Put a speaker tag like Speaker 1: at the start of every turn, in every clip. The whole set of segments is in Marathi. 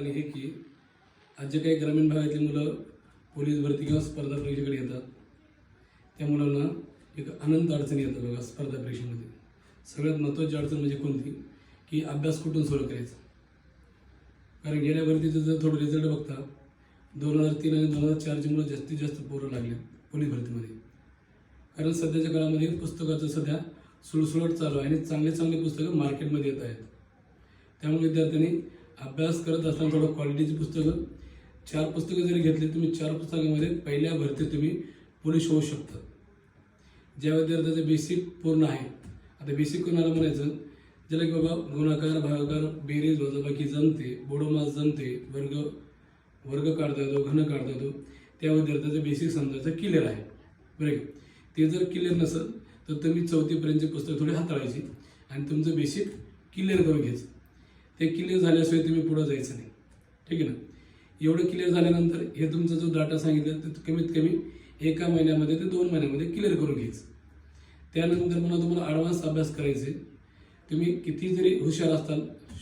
Speaker 1: आणि हे की आज जे काही ग्रामीण भागातली मुलं पोलीस भरती किंवा स्पर्धा परीक्षेकडे येतात त्या मुलांना एक अनंत अडचणी येतात बघा स्पर्धा परीक्षेमध्ये. सगळ्यात महत्त्वाची अडचण म्हणजे कोणती? की अभ्यास कुठून सुरू करायचा? कारण गेल्या भरतीचं जर थोडं रिझल्ट बघता दोन हजार तीन आणि दोन हजार चारची मुलं जास्तीत जास्त पोरं लागले पोलीस भरतीमध्ये. कारण सध्याच्या काळामध्ये पुस्तकाचं सध्या सुळसुळट चालू आहे आणि चांगले चांगले पुस्तकं मार्केटमध्ये येत आहेत. त्यामुळे विद्यार्थ्यांनी अभ्यास करत असताना थोडं क्वालिटीची पुस्तकं चार पुस्तकं जरी घेतली तुम्ही चार पुस्तकामध्ये पहिल्या भरती तुम्ही पोलीस होऊ शकता. ज्या विद्यार्थ्याचं बेसिक पूर्ण आहे. आता बेसिक कोणाला म्हणायचं? ज्याला की बाबा गुणाकार भागाकार बेरीज वजाबाकी जमते बोडोमास जमते वर्ग वर्ग काढता येतो घन काढता येतो त्या विद्यार्थ्याचं बेसिक समजायचं क्लिअर आहे. बरं ते जर क्लिअर नसेल तर तुम्ही चौथीपर्यंतचे पुस्तक थोडी हाताळायची आणि तुमचं बेसिक क्लिअर करून घ्यायचं. ते क्लिअर झाल्याशिवाय तुम्ही पुढं जायचं नाही. ठीक आहे ना? एवढं क्लिअर झाल्यानंतर हे तुमचा जो डाटा सांगितलं तर कमीत कमी एका महिन्यामध्ये ते दोन महिन्यामध्ये क्लिअर करून घ्यायचं. त्यानंतर पुन्हा तुम्हाला ॲडव्हान्स अभ्यास करायचे तुम्ही किती जरी हुशार असताल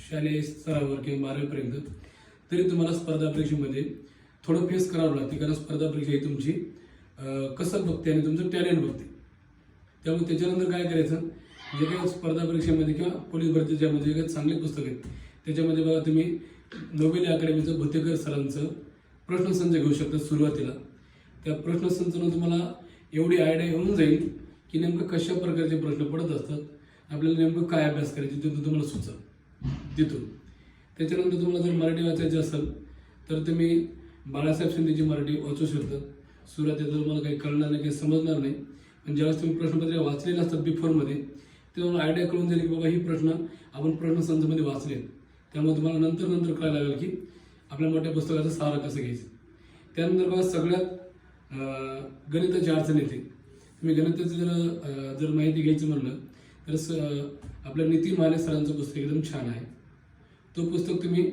Speaker 1: शालेय स्तरावर किंवा बारावीपर्यंत तरी तुम्हाला स्पर्धा परीक्षेमध्ये थोडं फेस करावं लागते कारण स्पर्धा परीक्षा ही तुमची कसं बघते आणि तुमचं टॅलेंट बघते. त्यामुळे त्याच्यानंतर काय करायचं? जे काही स्पर्धा परीक्षेमध्ये किंवा पोलीस भरतीच्यामध्ये जे काही चांगले पुस्तक आहेत. त्याच्यामध्ये बघा तुम्ही नोबेल अकॅडमीचं भूतेकर सरांचं प्रश्नसंच घेऊ शकता सुरुवातीला. त्या प्रश्नसंचनं तुम्हाला एवढी आयडिया येऊन जाईल की नेमकं कशा प्रकारचे प्रश्न पडत असतात आपल्याला नेमकं काय अभ्यास करायचे तिथून तुम्हाला सुचल. तिथून. त्याच्यानंतर तुम्हाला जर मराठी वाचायची असेल तर तुम्ही बाळासाहेब शिंदेची मराठी वाचू शकता. सुरुवातीला तुम्हाला काही कळणार नाही काही समजणार नाही. पण ज्यावेळेस तुम्ही प्रश्नपत्रिका वाचलेले असतात बिफोरमध्ये तेव्हा आयडिया कळून जाईल की बाबा ही प्रश्न आपण प्रश्नसंचमध्ये वाचले त्यामुळे तुम्हाला नंतर नंतर कळायला लागेल की आपल्या मोठ्या पुस्तकाचं सारं कसं घ्यायचं. त्यानंतर बघा सगळ्यात गणिताची अडचण येते. तुम्ही गणिताची जर जर माहिती घ्यायची म्हणलं तर स आपल्या नितीन माने सरांचं पुस्तक एकदम छान आहे. तो पुस्तक तुम्ही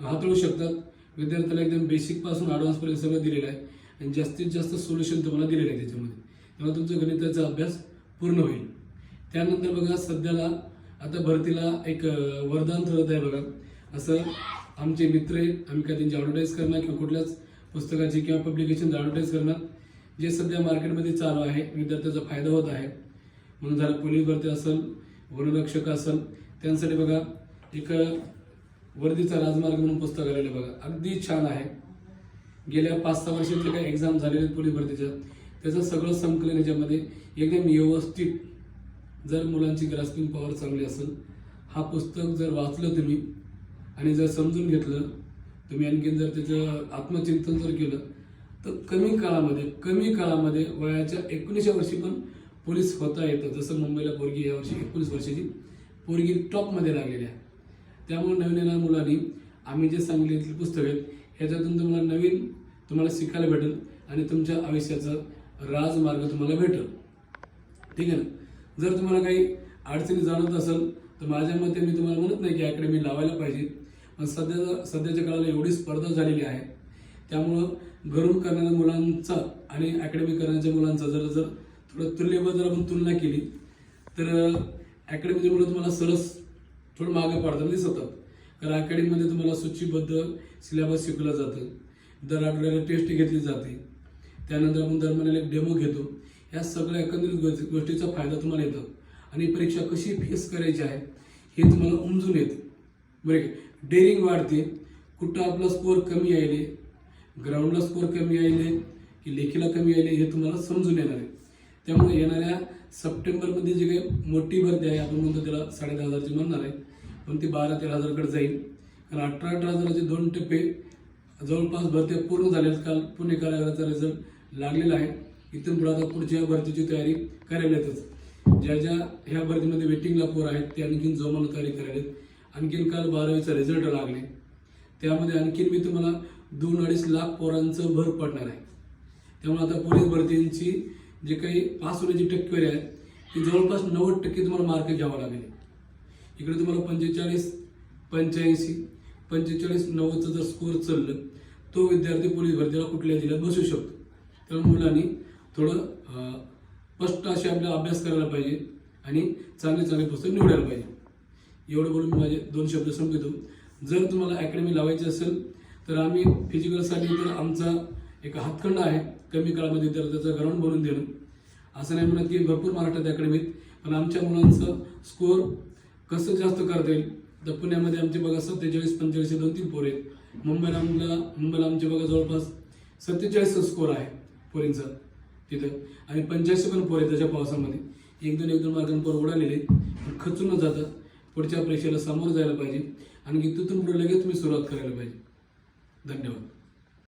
Speaker 1: हाताळू शकतात विद्यार्थ्याला एकदम बेसिकपासून ॲडव्हान्सपर्यंत सगळं दिलेलं आहे. आणि जास्तीत जास्त सोल्युशन तुम्हाला दिलेलं आहे त्याच्यामध्ये. तेव्हा तुमचा गणिताचा अभ्यास पूर्ण होईल. त्यानंतर बघा सध्याला आता भरतीला एक वरदान ठरत आहे बघा. असं आमचे मित्र आहेत आम्ही काय त्यांची ॲडव्हर्टाईज करणार किंवा कुठल्याच पुस्तकाची किंवा पब्लिकेशन ॲडव्हर्टाईज करणार. जे सध्या मार्केटमध्ये चालू आहे विद्यार्थ्याचा फायदा होत आहे. म्हणून झालं पोलीस भरती असेल वनरक्षक असेल त्यांसाठी बघा एक वर्दीचा राजमार्ग म्हणून पुस्तक आलेलं आहे बघा. अगदी छान आहे. गेल्या पाच सहा वर्षातले काही एक्झाम झालेले आहेत पोलीस भरतीच्या त्याचं सगळं संकलन याच्यामध्ये एकदम व्यवस्थित जर मुलांची ग्रास्पिंग पॉवर चांगली असेल हा पुस्तक जर वाचलं तुम्ही आणि जर समजून घेतलं तुम्ही आणखीन जर त्याचं आत्मचिंतन जर केलं तर कमी काळामध्ये कमी काळामध्ये वयाच्या एकोणीसच्या वर्षी पण पोलीस होता येतं. जसं मुंबईला पोरगी यावर्षी एकोणीस वर्षाची पोरगी टॉपमध्ये लागलेली आहे. त्यामुळे नवीन येणाऱ्या मुलांनी आम्ही जे सांगितले पुस्तक आहेत ह्याच्यातून तुम्हाला नवीन तुम्हाला शिकायला भेटेल आणि तुमच्या आयुष्याचा राजमार्ग तुम्हाला भेटेल. ठीक आहे ना? जर तुम्हाला काही अडचणी जाणवत असेल तर माझ्या मते मी तुम्हाला म्हणत नाही की अकॅडमी लावायला पाहिजे. पण सध्या सध्याच्या काळाला एवढी स्पर्धा झालेली आहे. त्यामुळं घरून करणाऱ्या मुलांचा आणि अकॅडमी करण्याच्या मुलांचा जर जर थोडं तुल्यबद्दल जर आपण तुलना केली तर अकॅडमीचे मुलं तुम्हाला सरस थोडं मागे पडताना दिसतात. कारण अकॅडमीमध्ये तुम्हाला सूचीबद्ध सिलेबस शिकवलं जातं. दर आठवड्याला टेस्ट घेतली जाते. त्यानंतर आपण दर महिन्याला एक डेमो घेतो. ह्या सगळ्या एकंदरीत गोष्टी- गोष्टीचा फायदा तुम्हाला येतो. आणि परीक्षा कशी फेस करायची आहे हे तुम्हाला उमजून येतं. बरं डेअरिंग वाढते. कुठं आपला स्कोअर कमी यायले ग्राउंडला स्कोअर कमी यायले की लेखीला कमी यायले हे तुम्हाला समजून येणार आहे. त्यामुळे येणाऱ्या सप्टेंबरमध्ये जी काही मोठी भरती आहे आपण म्हणतो त्याला साडे दहा हजारची म्हणणार आहे पण ती बारा तेरा हजारकडे जाईल. कारण अठरा अठरा हजाराचे दोन टप्पे जवळपास भरत्या पूर्ण झाल्या आहेत. काल पुणे कारागृहाचा रिझल्ट लागलेला आहे. इथून पुढे आता पुढच्या भरतीची तयारी करायला येतच ज्या ज्या ह्या भरतीमध्ये वेटिंगला पोर आहेत ते आणखीन जोमानं तयारी करायला आणखीन काल बारावीचा रिझल्ट लागले. त्यामध्ये आणखीन मी तुम्हाला दोन अडीच लाख पोरांचं भर पडणार आहे. त्यामुळे आता पोलीस भरतींची जे काही पास होण्याची टक्केवारी आहे ती जवळपास नव्वद टक्के तुम्हाला मार्क घ्यावा लागेल. इकडे तुम्हाला पंचेचाळीस पंच्याऐंशी पंचेचाळीस नव्वदचं जर स्कोअर चाललं तो विद्यार्थी पोलीस भरतीला कुठल्या जिल्ह्यात बसू शकतो? त्यामुळे मुलांनी थोडं स्पष्ट असे आपला अभ्यास करायला पाहिजे आणि चांगले चांगले पुस्तक निवडायला पाहिजे. एवढं बोलून मी माझे दोन शब्द संपवतो. जर तुम्हाला अकॅडमी लावायची असेल तर आम्ही फिजिकलसाठी तर आमचा एक हातखंड आहे. कमी काळामध्ये तर त्याचं ग्राउंड बनवून देणं. असं नाही म्हणत की भरपूर महाराष्ट्रात अकॅडमीत पण आमच्या मुलांचं स्कोअर कसं जास्त करता येईल? तर पुण्यामध्ये आमचे बघा सत्तेचाळीस पंचेचाळीस दोन तीन पोरे आहेत. मुंबईला आमला मुंबईला आमचे बघा जवळपास सत्तेचाळीस स्कोअर आहे पोरींचा. तिथं. आणि पंच्याऐंशी पण पोर त्याच्या पावसामध्ये. एक दोन एक दोन मार्गाने पोर उडालेले पण खचून न जाता पुढच्या परीक्षेला सामोरं जायला पाहिजे. आणि तिथून पुढे लगेच तुम्ही सुरुवात करायला पाहिजे. धन्यवाद.